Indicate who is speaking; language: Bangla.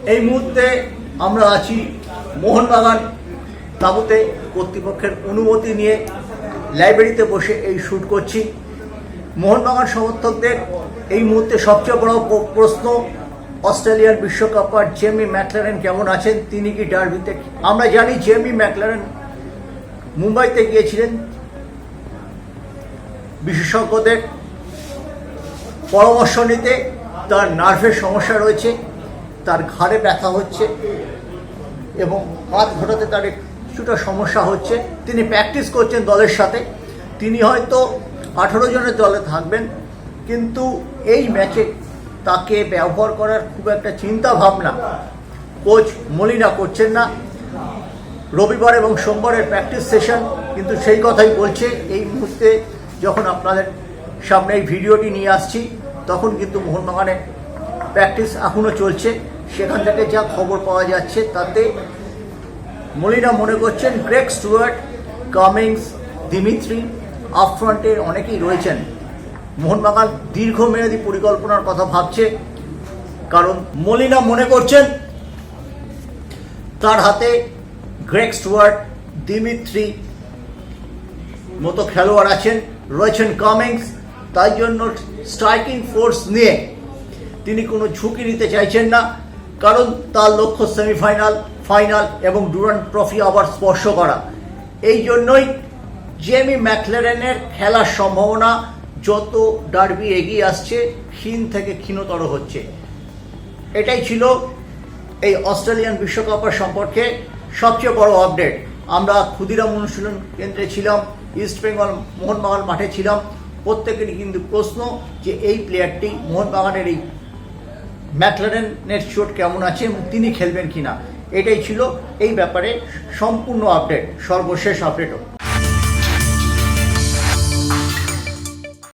Speaker 1: এই মুহূর্তে আমরা আছি মোহনবাগান তাঁবুতে কর্তৃপক্ষের অনুমতি নিয়ে লাইব্রেরিতে বসে এই শ্যুট করছি। মোহনবাগান সমর্থকদের এই মুহূর্তে সবচেয়ে বড় প্রশ্ন অস্ট্রেলিয়ার বিশ্বকাপার জেমি ম্যাকলারেন কেমন আছেন? তিনি কি ডার্বিতে আমরা জানি জেমি ম্যাকলারেন মুম্বাইতে গিয়েছিলেন। বিশেষজ্ঞদের পরামর্শ নিতে তার নার্ভের সমস্যা রয়েছে। তার ঘাড়ে ব্যথা হচ্ছে এবং হাত ঘোরাতে তার কিছুটা সমস্যা হচ্ছে। তিনি প্র্যাকটিস করছেন দলের সাথে। তিনি হয়তো আঠারো জনের দলে থাকবেন, কিন্তু এই ম্যাচে তাকে ব্যবহার করার খুব একটা চিন্তা ভাবনা কোচ মলিনা করছেন না। রবিবার এবং সোমবারের প্র্যাকটিস সেশন কিন্তু সেই কথাই বলছে। এই মুহূর্তে যখন আপনাদের সামনে এই ভিডিওটি নিয়ে আসছি, তখন কিন্তু মোহনবাগানে প্র্যাকটিস এখনও চলছে। সেখান থেকে যা খবর পাওয়া যাচ্ছে তাতে মলিনা মনে করছেন গ্রেক স্টুয়ার্ট, কামিংস, দিমিত্রি আপফ্রন্টে অনেকেই রয়েছেন। মোহনবাগান দীর্ঘমেয়াদী পরিকল্পনার কথা ভাবছে, কারণ মলিনা মনে করছেন তার হাতে গ্রেক স্টুয়ার্ট, দিমিত্রি মতো খেলোয়াড় আছেন, রয়েছেন কামিংস, তাই জন্য স্ট্রাইকিং ফোর্স নিয়ে তিনি কোনো ঝুঁকি নিতে চাইছেন না। কারণ তার লক্ষ্য সেমিফাইনাল, ফাইনাল এবং ডুরান্ট ট্রফি আবার স্পর্শ করা। এই জন্যই জেমি ম্যাকলেরেনের খেলার সম্ভাবনা যত ডার্বি এগিয়ে আসছে, ক্ষীণ থেকে ক্ষীণতর হচ্ছে। এটাই ছিল এই অস্ট্রেলিয়ান বিশ্বকাপের সম্পর্কে সবচেয়ে বড় আপডেট। আমরা ক্ষুদিরাম অনুশীলন কেন্দ্রে ছিলাম, ইস্ট বেঙ্গল মোহনবাগান মাঠে ছিলাম। প্রত্যেকেরই কিন্তু প্রশ্ন যে এই প্লেয়ারটি মোহনবাগানের এই ম্যাকলারেনের চোট কেমন আছে এবং তিনি খেলবেন কিনা? এটাই ছিল এই ব্যাপারে সম্পূর্ণ আপডেট সর্বশেষ আপডেটও